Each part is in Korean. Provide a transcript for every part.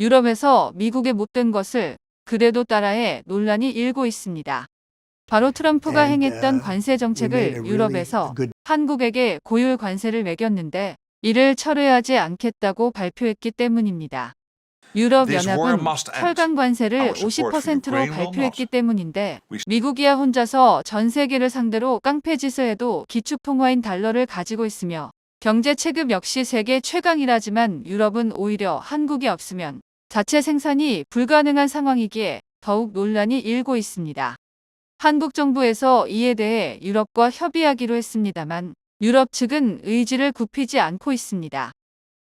유럽에서 미국의 못된 것을 그대도 따라해 논란이 일고 있습니다. 바로 트럼프가 행했던 uh, 관세 정책을 유럽에서 한국에게 고율 관세를 매겼는데 이를 철회하지 않겠다고 발표했기 때문입니다. 유럽연합은. 철강 관세를 Our support for 50%로 Ukraine will 발표했기. 때문인데 미국이야 혼자서 전 세계를 상대로 깡패짓을 해도 기축 통화인 달러를 가지고 있으며 경제 체급 역시 세계 최강이라지만 유럽은 오히려 한국이 없으면 자체 생산이 불가능한 상황이기에 더욱 논란이 일고 있습니다. 한국 정부에서 이에 대해 유럽과 협의하기로 했습니다만 유럽 측은 의지를 굽히지 않고 있습니다.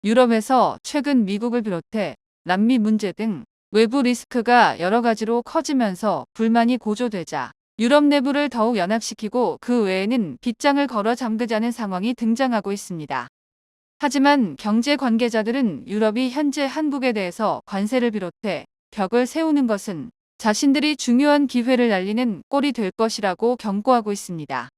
유럽에서 최근 미국을 비롯해 남미 문제 등 외부 리스크가 여러 가지로 커지면서 불만이 고조되자 유럽 내부를 더욱 연합시키고 그 외에는 빗장을 걸어 잠그자는 상황이 등장하고 있습니다. 하지만 경제 관계자들은 유럽이 현재 한국에 대해서 관세를 비롯해 벽을 세우는 것은 자신들이 중요한 기회를 날리는 꼴이 될 것이라고 경고하고 있습니다.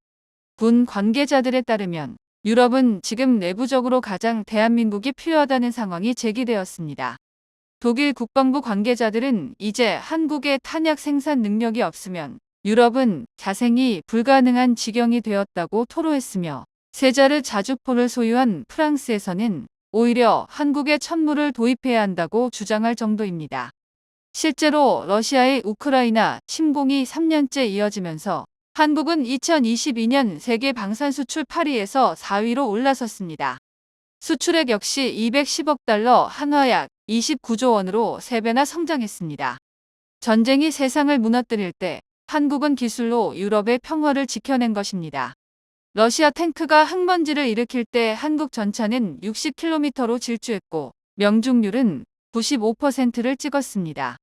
군 관계자들에 따르면 유럽은 지금 내부적으로 가장 대한민국이 필요하다는 상황이 제기되었습니다. 독일 국방부 관계자들은 이제 한국의 탄약 생산 능력이 없으면 유럽은 자생이 불가능한 지경이 되었다고 토로했으며 세자르 자주포를 소유한 프랑스에서는 오히려 한국에 천물을 도입해야 한다고 주장할 정도입니다. 실제로 러시아의 우크라이나 침공이 3년째 이어지면서 한국은 2022년 세계 방산 수출 8위에서 4위로 올라섰습니다. 수출액 역시 210억 달러 한화약 29조 원으로 3배나 성장했습니다. 전쟁이 세상을 무너뜨릴 때 한국은 기술로 유럽의 평화를 지켜낸 것입니다. 러시아 탱크가 흙먼지를 일으킬 때 한국 전차는 60km로 질주했고 명중률은 95%를 찍었습니다.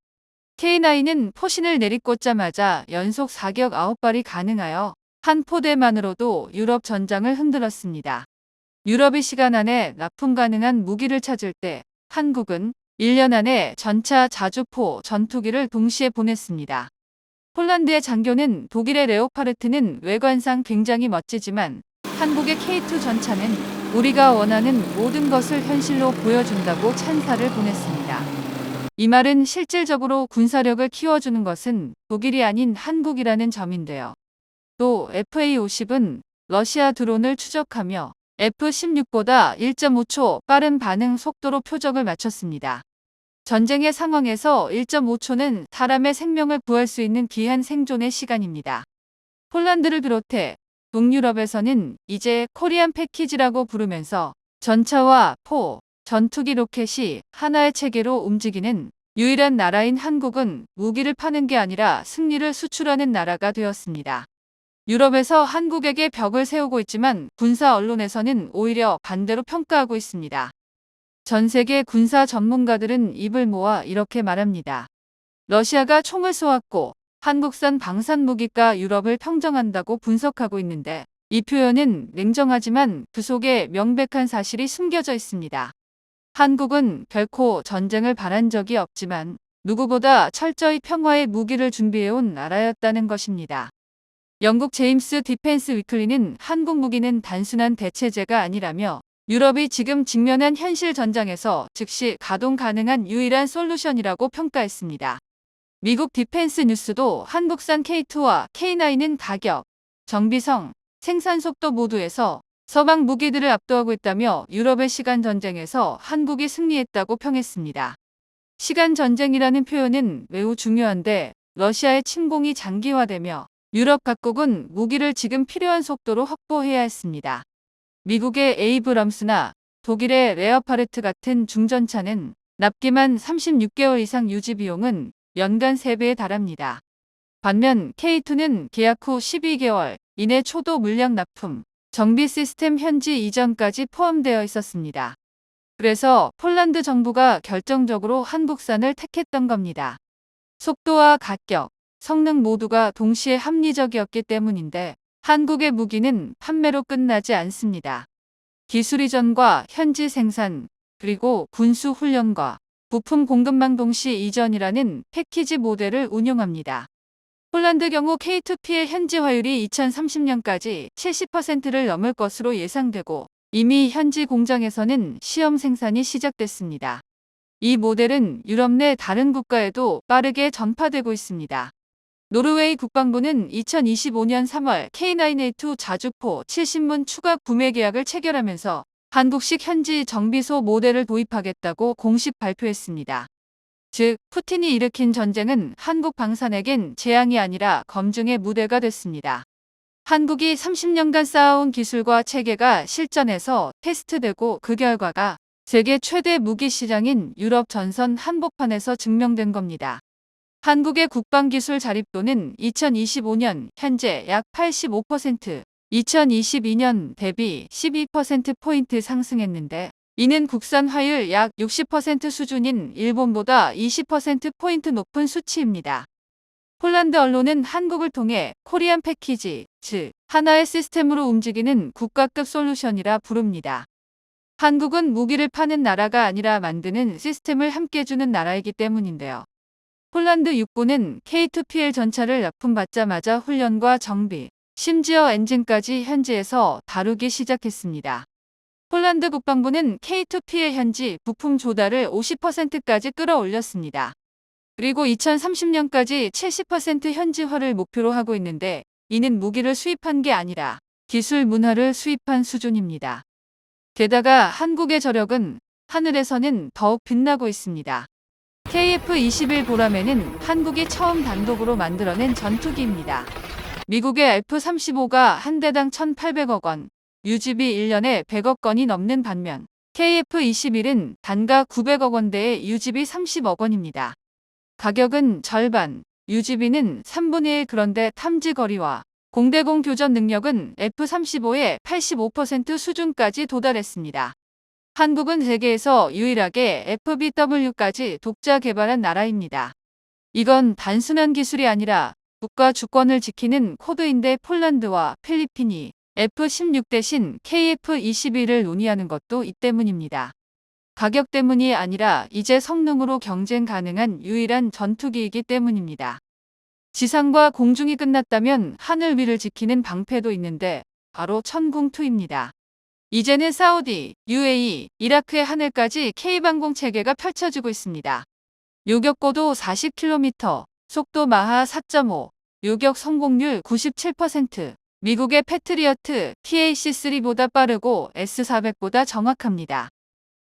K9은 포신을 내리꽂자마자 연속 사격 9발이 가능하여 한 포대만으로도 유럽 전장을 흔들었습니다. 유럽이 시간 안에 납품 가능한 무기를 찾을 때 한국은 1년 안에 전차 자주포 전투기를 동시에 보냈습니다. 폴란드의 장교는 독일의 레오파르트는 외관상 굉장히 멋지지만 한국의 K2 전차는 우리가 원하는 모든 것을 현실로 보여준다고 찬사를 보냈습니다. 이 말은 실질적으로 군사력을 키워주는 것은 독일이 아닌 한국이라는 점인데요. 또 FA-50은 러시아 드론을 추적하며 F-16보다 1.5초 빠른 반응 속도로 표적을 맞췄습니다. 전쟁의 상황에서 1.5초는 사람의 생명을 구할 수 있는 귀한 생존의 시간입니다. 폴란드를 비롯해 동유럽에서는 이제 코리안 패키지라고 부르면서 전차와 포, 전투기 로켓이 하나의 체계로 움직이는 유일한 나라인 한국은 무기를 파는 게 아니라 승리를 수출하는 나라가 되었습니다. 유럽에서 한국에게 벽을 세우고 있지만 군사 언론에서는 오히려 반대로 평가하고 있습니다. 전 세계 군사 전문가들은 입을 모아 이렇게 말합니다. 러시아가 총을 쏘았고 한국산 방산 무기가 유럽을 평정한다고 분석하고 있는데 이 표현은 냉정하지만 그 속에 명백한 사실이 숨겨져 있습니다. 한국은 결코 전쟁을 바란 적이 없지만 누구보다 철저히 평화의 무기를 준비해온 나라였다는 것입니다. 영국 제임스 디펜스 위클리는 한국 무기는 단순한 대체제가 아니라며 유럽이 지금 직면한 현실 전장에서 즉시 가동 가능한 유일한 솔루션이라고 평가했습니다. 미국 디펜스 뉴스도 한국산 K2와 K9은 가격, 정비성, 생산 속도 모두에서 서방 무기들을 압도하고 있다며 유럽의 시간 전쟁에서 한국이 승리했다고 평했습니다. 시간 전쟁이라는 표현은 매우 중요한데 러시아의 침공이 장기화되며 유럽 각국은 무기를 지금 필요한 속도로 확보해야 했습니다. 미국의 에이브럼스나 독일의 레어파르트 같은 중전차는 납기만 36개월 이상 유지 비용은 연간 3배에 달합니다. 반면 K2는 계약 후 12개월 이내 초도 물량 납품, 정비 시스템 현지 이전까지 포함되어 있었습니다. 그래서 폴란드 정부가 결정적으로 한국산을 택했던 겁니다. 속도와 가격, 성능 모두가 동시에 합리적이었기 때문인데 한국의 무기는 판매로 끝나지 않습니다. 기술 이전과 현지 생산, 그리고 군수 훈련과 부품 공급망 동시 이전이라는 패키지 모델을 운용합니다. 폴란드 경우 K2P의 현지 화율이 2030년까지 70%를 넘을 것으로 예상되고 이미 현지 공장에서는 시험 생산이 시작됐습니다. 이 모델은 유럽 내 다른 국가에도 빠르게 전파되고 있습니다. 노르웨이 국방부는 2025년 3월 K9A2 자주포 70문 추가 구매 계약을 체결하면서 한국식 현지 정비소 모델을 도입하겠다고 공식 발표했습니다. 즉, 푸틴이 일으킨 전쟁은 한국 방산에겐 재앙이 아니라 검증의 무대가 됐습니다. 한국이 30년간 쌓아온 기술과 체계가 실전에서 테스트되고 그 결과가 세계 최대 무기 시장인 유럽 전선 한복판에서 증명된 겁니다. 한국의 국방기술 자립도는 2025년 현재 약 85%, 2022년 대비 12%포인트 상승했는데 이는 국산 화율 약 60% 수준인 일본보다 20%포인트 높은 수치입니다. 폴란드 언론은 한국을 통해 코리안 패키지, 즉 하나의 시스템으로 움직이는 국가급 솔루션이라 부릅니다. 한국은 무기를 파는 나라가 아니라 만드는 시스템을 함께 주는 나라이기 때문인데요. 폴란드 육군은 K2PL 전차를 납품받자마자 훈련과 정비, 심지어 엔진까지 현지에서 다루기 시작했습니다. 폴란드 국방부는 K2P의 현지 부품 조달을 50%까지 끌어올렸습니다. 그리고 2030년까지 70% 현지화를 목표로 하고 있는데 이는 무기를 수입한 게 아니라 기술 문화를 수입한 수준입니다. 게다가 한국의 저력은 하늘에서는 더욱 빛나고 있습니다. KF-21 보라매는 한국이 처음 단독으로 만들어낸 전투기입니다. 미국의 F-35가 한 대당 1,800억 원, 유지비 1년에 100억 건이 넘는 반면 KF-21은 단가 900억 원대의 유지비 30억 원입니다. 가격은 절반, 유지비는 3분의 1 그런데 탐지 거리와 공대공 교전 능력은 F-35의 85% 수준까지 도달했습니다. 한국은 세계에서 유일하게 FBW까지 독자 개발한 나라입니다. 이건 단순한 기술이 아니라 국가 주권을 지키는 코드인데 폴란드와 필리핀이 F-16 대신 KF-21을 논의하는 것도 이 때문입니다. 가격 때문이 아니라 이제 성능으로 경쟁 가능한 유일한 전투기이기 때문입니다. 지상과 공중이 끝났다면 하늘 위를 지키는 방패도 있는데 바로 천궁2입니다. 이제는 사우디, UAE, 이라크의 하늘까지 K방공 체계가 펼쳐지고 있습니다. 요격고도 40km, 속도 마하 4.5, 요격 성공률 97%, 미국의 패트리어트 TAC-3보다 빠르고 S-400보다 정확합니다.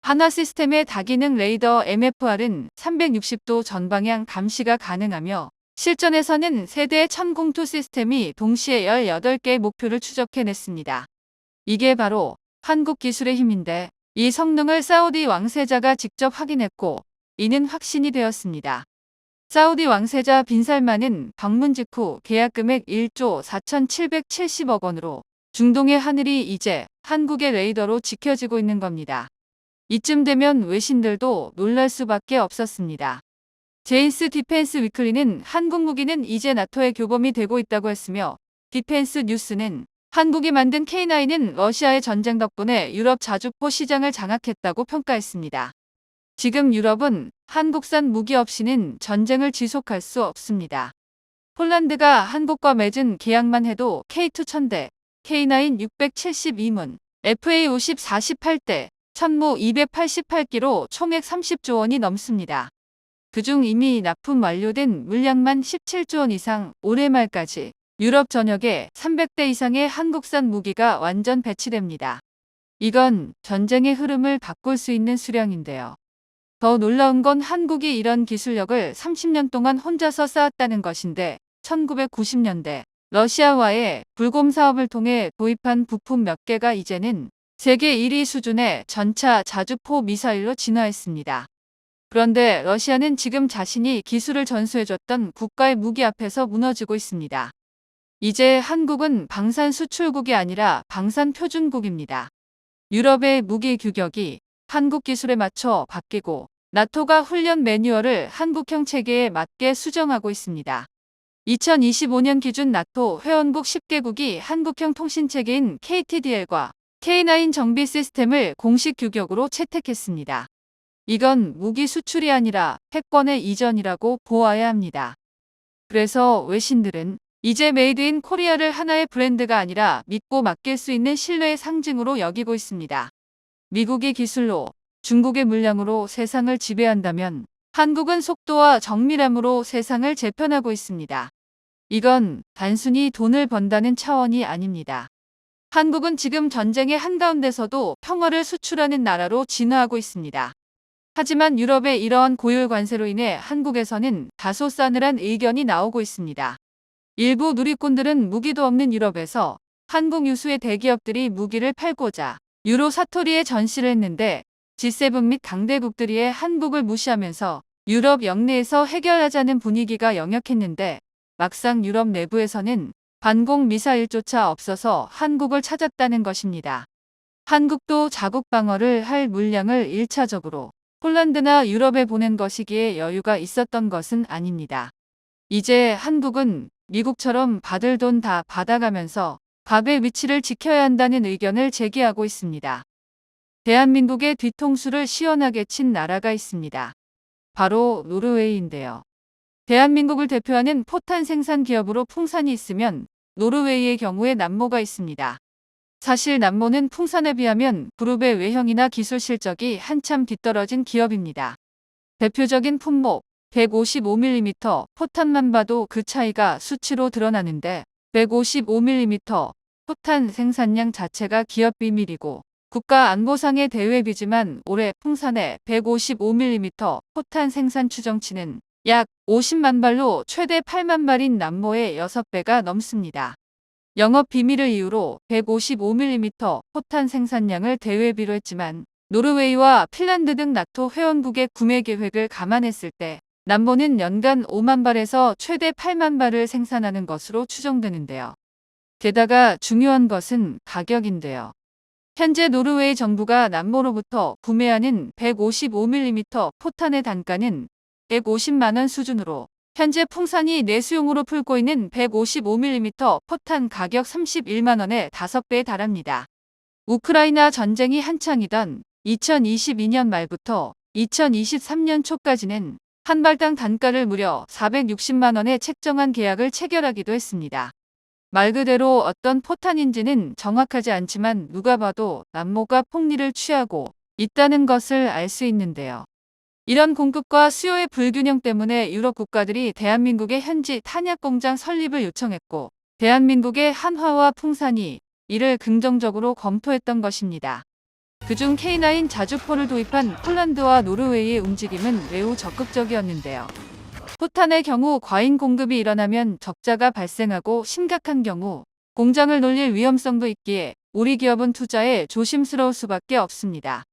하나 시스템의 다기능 레이더 MFR은 360도 전방향 감시가 가능하며 실전에서는 세대의 천공투 시스템이 동시에 18개의 목표를 추적해냈습니다. 이게 바로 한국 기술의 힘인데 이 성능을 사우디 왕세자가 직접 확인했고 이는 확신이 되었습니다. 사우디 왕세자 빈살만은 방문 직후 계약 금액 1조 4,770억 원으로 중동의 하늘이 이제 한국의 레이더로 지켜지고 있는 겁니다. 이쯤 되면 외신들도 놀랄 수밖에 없었습니다. 제인스 디펜스 위클리는 한국 무기는 이제 나토의 교범이 되고 있다고 했으며 디펜스 뉴스는 한국이 만든 K9은 러시아의 전쟁 덕분에 유럽 자주포 시장을 장악했다고 평가했습니다. 지금 유럽은 한국산 무기 없이는 전쟁을 지속할 수 없습니다. 폴란드가 한국과 맺은 계약만 해도 K2 1000대, K9 672문, FA50 48대, 천무 288기로 총액 30조 원이 넘습니다. 그중 이미 납품 완료된 물량만 17조 원 이상 올해 말까지 유럽 전역에 300대 이상의 한국산 무기가 완전 배치됩니다. 이건 전쟁의 흐름을 바꿀 수 있는 수량인데요. 더 놀라운 건 한국이 이런 기술력을 30년 동안 혼자서 쌓았다는 것인데 1990년대 러시아와의 불곰 사업을 통해 도입한 부품 몇 개가 이제는 세계 1위 수준의 전차 자주포 미사일로 진화했습니다. 그런데 러시아는 지금 자신이 기술을 전수해줬던 국가의 무기 앞에서 무너지고 있습니다. 이제 한국은 방산 수출국이 아니라 방산 표준국입니다. 유럽의 무기 규격이 한국 기술에 맞춰 바뀌고 나토가 훈련 매뉴얼을 한국형 체계에 맞게 수정하고 있습니다. 2025년 기준 나토 회원국 10개국이 한국형 통신체계인 KTDL과 K9 정비 시스템을 공식 규격으로 채택했습니다. 이건 무기 수출이 아니라 패권의 이전이라고 보아야 합니다. 그래서 외신들은 이제 메이드 인 코리아를 하나의 브랜드가 아니라 믿고 맡길 수 있는 신뢰의 상징으로 여기고 있습니다. 미국이 기술로, 중국의 물량으로 세상을 지배한다면 한국은 속도와 정밀함으로 세상을 재편하고 있습니다. 이건 단순히 돈을 번다는 차원이 아닙니다. 한국은 지금 전쟁의 한가운데서도 평화를 수출하는 나라로 진화하고 있습니다. 하지만 유럽의 이러한 고율 관세로 인해 한국에서는 다소 싸늘한 의견이 나오고 있습니다. 일부 누리꾼들은 무기도 없는 유럽에서 한국 유수의 대기업들이 무기를 팔고자 유로 사토리에 전시를 했는데 G7 및 강대국들이 한국을 무시하면서 유럽 영내에서 해결하자는 분위기가 영역했는데 막상 유럽 내부에서는 반공 미사일조차 없어서 한국을 찾았다는 것입니다. 한국도 자국 방어를 할 물량을 1차적으로 폴란드나 유럽에 보낸 것이기에 여유가 있었던 것은 아닙니다. 이제 한국은 미국처럼 받을 돈 다 받아가면서 밥의 위치를 지켜야 한다는 의견을 제기하고 있습니다. 대한민국의 뒤통수를 시원하게 친 나라가 있습니다. 바로 노르웨이인데요. 대한민국을 대표하는 포탄 생산 기업으로 풍산이 있으면 노르웨이의 경우에 남모가 있습니다. 사실 남모는 풍산에 비하면 그룹의 외형이나 기술 실적이 한참 뒤떨어진 기업입니다. 대표적인 품목 155mm 포탄만 봐도 그 차이가 수치로 드러나는데 155mm 포탄 생산량 자체가 기업 비밀이고 국가 안보상의 대외비지만 올해 풍산의 155mm 포탄 생산 추정치는 약 50만 발로 최대 8만 발인 남모의 6배가 넘습니다. 영업 비밀을 이유로 155mm 포탄 생산량을 대외비로 했지만 노르웨이와 핀란드 등 나토 회원국의 구매 계획을 감안했을 때 남모는 연간 5만 발에서 최대 8만 발을 생산하는 것으로 추정되는데요. 게다가 중요한 것은 가격인데요. 현재 노르웨이 정부가 남모로부터 구매하는 155mm 포탄의 단가는 150만원 수준으로 현재 풍산이 내수용으로 풀고 있는 155mm 포탄 가격 31만원의 5배에 달합니다. 우크라이나 전쟁이 한창이던 2022년 말부터 2023년 초까지는 한 발당 단가를 무려 460만 원에 책정한 계약을 체결하기도 했습니다. 말 그대로 어떤 포탄인지는 정확하지 않지만 누가 봐도 남모가 폭리를 취하고 있다는 것을 알 수 있는데요. 이런 공급과 수요의 불균형 때문에 유럽 국가들이 대한민국의 현지 탄약 공장 설립을 요청했고 대한민국의 한화와 풍산이 이를 긍정적으로 검토했던 것입니다. 그중 K9 자주포를 도입한 폴란드와 노르웨이의 움직임은 매우 적극적이었는데요. 포탄의 경우 과잉 공급이 일어나면 적자가 발생하고 심각한 경우 공장을 놀릴 위험성도 있기에 우리 기업은 투자에 조심스러울 수밖에 없습니다.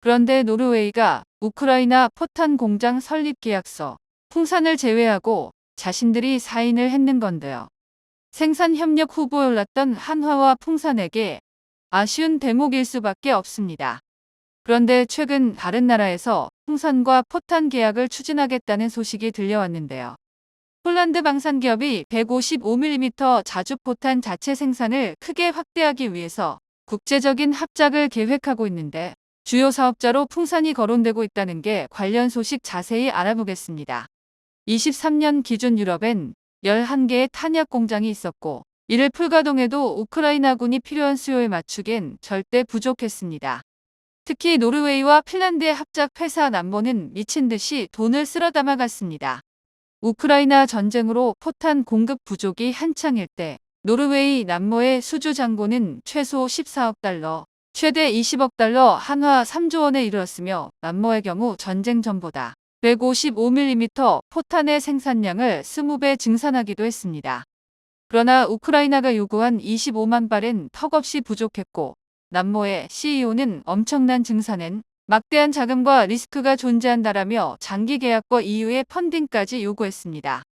그런데 노르웨이가 우크라이나 포탄 공장 설립 계약서, 풍산을 제외하고 자신들이 사인을 했는 건데요. 생산 협력 후보에 올랐던 한화와 풍산에게 아쉬운 대목일 수밖에 없습니다. 그런데 최근 다른 나라에서 풍산과 포탄 계약을 추진하겠다는 소식이 들려왔는데요. 폴란드 방산 기업이 155mm 자주포탄 자체 생산을 크게 확대하기 위해서 국제적인 합작을 계획하고 있는데 주요 사업자로 풍산이 거론되고 있다는 게 관련 소식 자세히 알아보겠습니다. 23년 기준 유럽엔 11개의 탄약 공장이 있었고 이를 풀가동해도 우크라이나군이 필요한 수요에 맞추기엔 절대 부족했습니다. 특히 노르웨이와 핀란드의 합작 회사 남모는 미친 듯이 돈을 쓸어 담아갔습니다. 우크라이나 전쟁으로 포탄 공급 부족이 한창일 때 노르웨이 남모의 수주 잔고는 최소 14억 달러, 최대 20억 달러 한화 3조 원에 이르렀으며 남모의 경우 전쟁 전보다 155mm 포탄의 생산량을 20배 증산하기도 했습니다. 그러나 우크라이나가 요구한 25만 발은 턱없이 부족했고 남모의 CEO는 엄청난 증산엔 막대한 자금과 리스크가 존재한다라며 장기 계약과 이후의 펀딩까지 요구했습니다.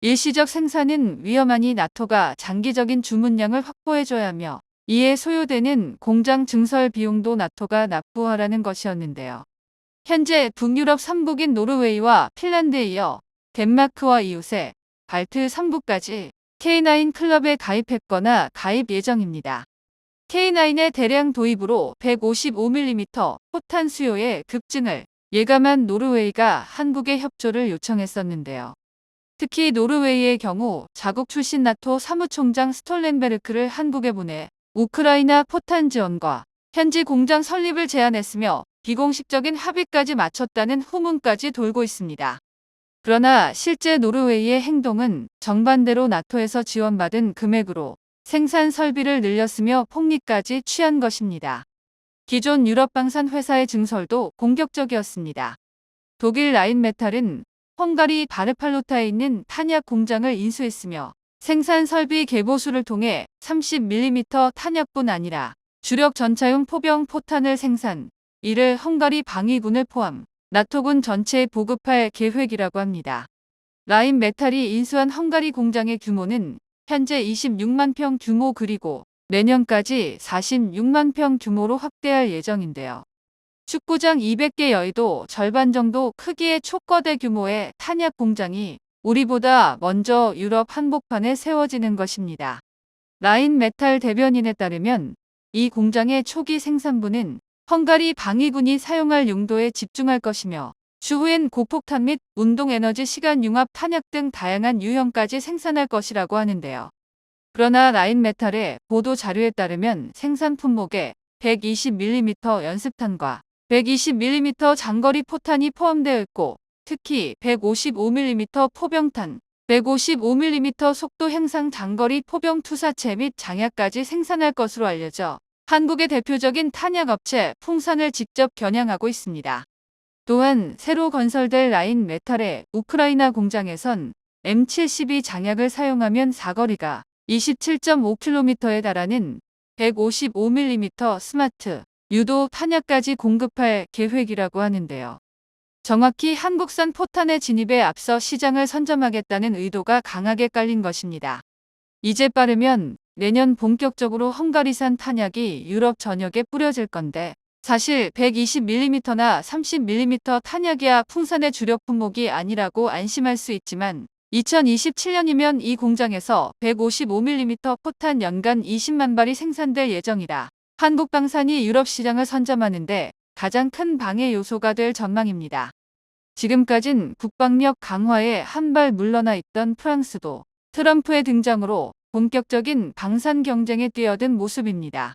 일시적 생산은 위험하니 나토가 장기적인 주문량을 확보해줘야 하며 이에 소요되는 공장 증설 비용도 나토가 납부하라는 것이었는데요. 현재 북유럽 3국인 노르웨이와 핀란드에 이어 덴마크와 이웃에 발트 3국까지 K9 클럽에 가입했거나 가입 예정입니다. K9의 대량 도입으로 155mm 포탄 수요의 급증을 예감한 노르웨이가 한국의 협조를 요청했었는데요. 특히 노르웨이의 경우 자국 출신 나토 사무총장 스톨렌베르크를 한국에 보내 우크라이나 포탄 지원과 현지 공장 설립을 제안했으며 비공식적인 합의까지 마쳤다는 후문까지 돌고 있습니다. 그러나 실제 노르웨이의 행동은 정반대로 나토에서 지원받은 금액으로 생산 설비를 늘렸으며 폭리까지 취한 것입니다. 기존 유럽 방산 회사의 증설도 공격적이었습니다. 독일 라인메탈은 헝가리 바르팔로타에 있는 탄약 공장을 인수했으며 생산 설비 개보수를 통해 30mm 탄약뿐 아니라 주력 전차용 포병 포탄을 생산, 이를 헝가리 방위군을 포함 나토군 전체에 보급할 계획이라고 합니다. 라인 메탈이 인수한 헝가리 공장의 규모는 현재 26만 평 규모 그리고 내년까지 46만 평 규모로 확대할 예정인데요. 축구장 200개 여의도 절반 정도 크기의 초거대 규모의 탄약 공장이 우리보다 먼저 유럽 한복판에 세워지는 것입니다. 라인 메탈 대변인에 따르면 이 공장의 초기 생산부는 헝가리 방위군이 사용할 용도에 집중할 것이며 추후엔 고폭탄 및 운동에너지 시간 융합 탄약 등 다양한 유형까지 생산할 것이라고 하는데요. 그러나 라인메탈의 보도 자료에 따르면 생산 품목에 120mm 연습탄과 120mm 장거리 포탄이 포함되어 있고 특히 155mm 포병탄, 155mm 속도 향상 장거리 포병 투사체 및 장약까지 생산할 것으로 알려져 한국의 대표적인 탄약 업체 풍산을 직접 겨냥하고 있습니다. 또한 새로 건설될 라인 메탈의 우크라이나 공장에선 M72 장약을 사용하면 사거리가 27.5km에 달하는 155mm 스마트 유도 탄약까지 공급할 계획이라고 하는데요. 정확히 한국산 포탄의 진입에 앞서 시장을 선점하겠다는 의도가 강하게 깔린 것입니다. 이제 빠르면 내년 본격적으로 헝가리산 탄약이 유럽 전역에 뿌려질 건데 사실 120mm나 30mm 탄약이야 풍산의 주력 품목이 아니라고 안심할 수 있지만 2027년이면 이 공장에서 155mm 포탄 연간 20만 발이 생산될 예정이라 한국 방산이 유럽 시장을 선점하는데 가장 큰 방해 요소가 될 전망입니다. 지금까진 국방력 강화에 한 발 물러나 있던 프랑스도 트럼프의 등장으로 본격적인 방산 경쟁에 뛰어든 모습입니다.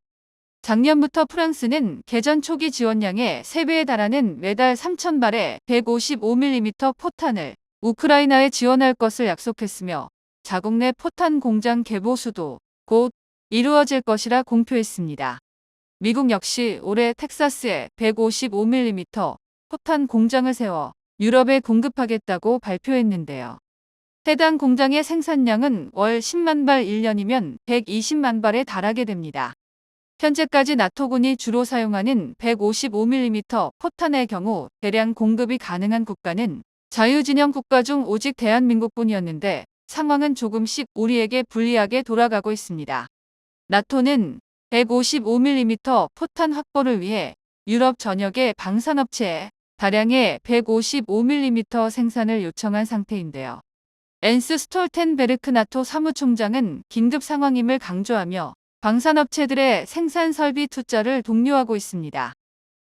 작년부터 프랑스는 개전 초기 지원량의 3배에 달하는 매달 3,000발의 155mm 포탄을 우크라이나에 지원할 것을 약속했으며 자국 내 포탄 공장 개보 수도 곧 이루어질 것이라 공표했습니다. 미국 역시 올해 텍사스에 155mm 포탄 공장을 세워 유럽에 공급하겠다고 발표했는데요. 해당 공장의 생산량은 월 10만 발 1년이면 120만 발에 달하게 됩니다. 현재까지 나토군이 주로 사용하는 155mm 포탄의 경우 대량 공급이 가능한 국가는 자유진영 국가 중 오직 대한민국뿐이었는데 상황은 조금씩 우리에게 불리하게 돌아가고 있습니다. 나토는 155mm 포탄 확보를 위해 유럽 전역의 방산업체에 다량의 155mm 생산을 요청한 상태인데요. 엔스 스톨텐베르크 나토 사무총장은 긴급 상황임을 강조하며 방산업체들의 생산 설비 투자를 독려하고 있습니다.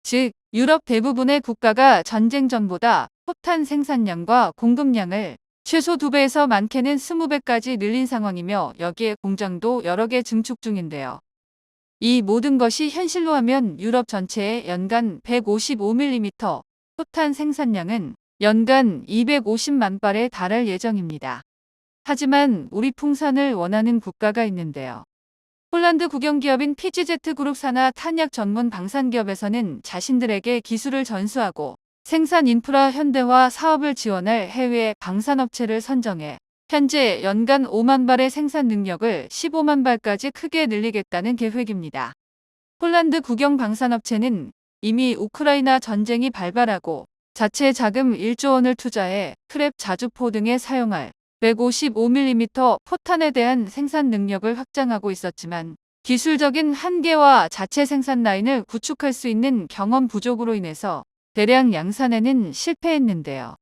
즉, 유럽 대부분의 국가가 전쟁 전보다 포탄 생산량과 공급량을 최소 2배에서 많게는 20배까지 늘린 상황이며 여기에 공장도 여러 개 증축 중인데요. 이 모든 것이 현실로 하면 유럽 전체의 연간 155mm 포탄 생산량은 연간 250만 발에 달할 예정입니다. 하지만 우리 풍산을 원하는 국가가 있는데요. 폴란드 국영기업인 PGZ 그룹 산하 탄약 전문 방산기업에서는 자신들에게 기술을 전수하고 생산 인프라 현대화 사업을 지원할 해외 방산업체를 선정해 현재 연간 5만 발의 생산 능력을 15만 발까지 크게 늘리겠다는 계획입니다. 폴란드 국영 방산업체는 이미 우크라이나 전쟁이 발발하고 자체 자금 1조 원을 투자해 크랩 자주포 등에 사용할 155mm 포탄에 대한 생산 능력을 확장하고 있었지만 기술적인 한계와 자체 생산 라인을 구축할 수 있는 경험 부족으로 인해서 대량 양산에는 실패했는데요.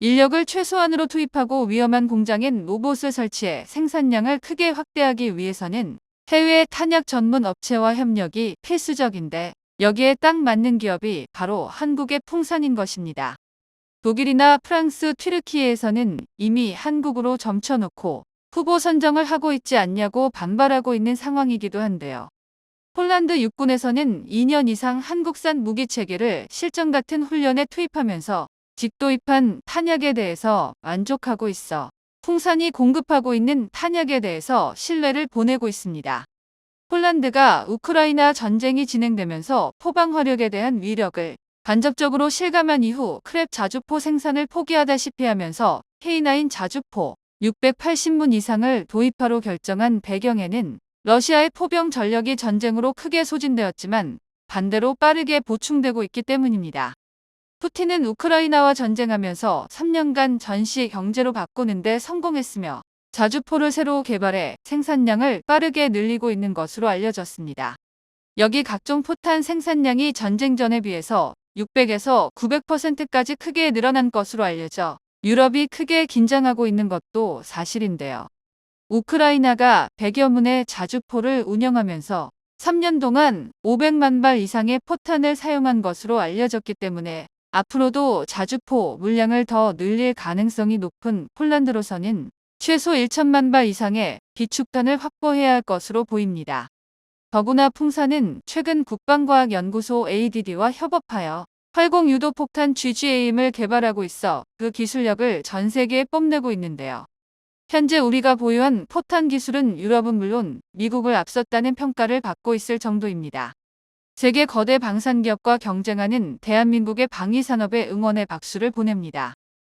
인력을 최소한으로 투입하고 위험한 공장엔 로봇을 설치해 생산량을 크게 확대하기 위해서는 해외 탄약 전문 업체와 협력이 필수적인데 여기에 딱 맞는 기업이 바로 한국의 풍산인 것입니다. 독일이나 프랑스, 튀르키예에서는 이미 한국으로 점쳐놓고 후보 선정을 하고 있지 않냐고 반발하고 있는 상황이기도 한데요. 폴란드 육군에서는 2년 이상 한국산 무기 체계를 실전 같은 훈련에 투입하면서 직도입한 탄약에 대해서 만족하고 있어 풍산이 공급하고 있는 탄약에 대해서 신뢰를 보내고 있습니다. 폴란드가 우크라이나 전쟁이 진행되면서 포방 화력에 대한 위력을 간접적으로 실감한 이후 크랩 자주포 생산을 포기하다시피 하면서 K9 자주포 680문 이상을 도입하로 결정한 배경에는 러시아의 포병 전력이 전쟁으로 크게 소진되었지만 반대로 빠르게 보충되고 있기 때문입니다. 푸틴은 우크라이나와 전쟁하면서 3년간 전시 경제로 바꾸는데 성공했으며 자주포를 새로 개발해 생산량을 빠르게 늘리고 있는 것으로 알려졌습니다. 여기 각종 포탄 생산량이 전쟁 전에 비해서 600에서 900%까지 크게 늘어난 것으로 알려져 유럽이 크게 긴장하고 있는 것도 사실인데요. 우크라이나가 100여 문의 자주포를 운영하면서 3년 동안 500만 발 이상의 포탄을 사용한 것으로 알려졌기 때문에 앞으로도 자주포 물량을 더 늘릴 가능성이 높은 폴란드로서는 최소 1천만 발 이상의 비축탄을 확보해야 할 것으로 보입니다. 더구나 풍사는 최근 국방과학연구소 ADD와 협업하여 활공 유도 폭탄 GGA임을 개발하고 있어 그 기술력을 전 세계에 뽐내고 있는데요. 현재 우리가 보유한 포탄 기술은 유럽은 물론 미국을 앞섰다는 평가를 받고 있을 정도입니다. 세계 거대 방산기업과 경쟁하는 대한민국의 방위산업에 응원의 박수를 보냅니다.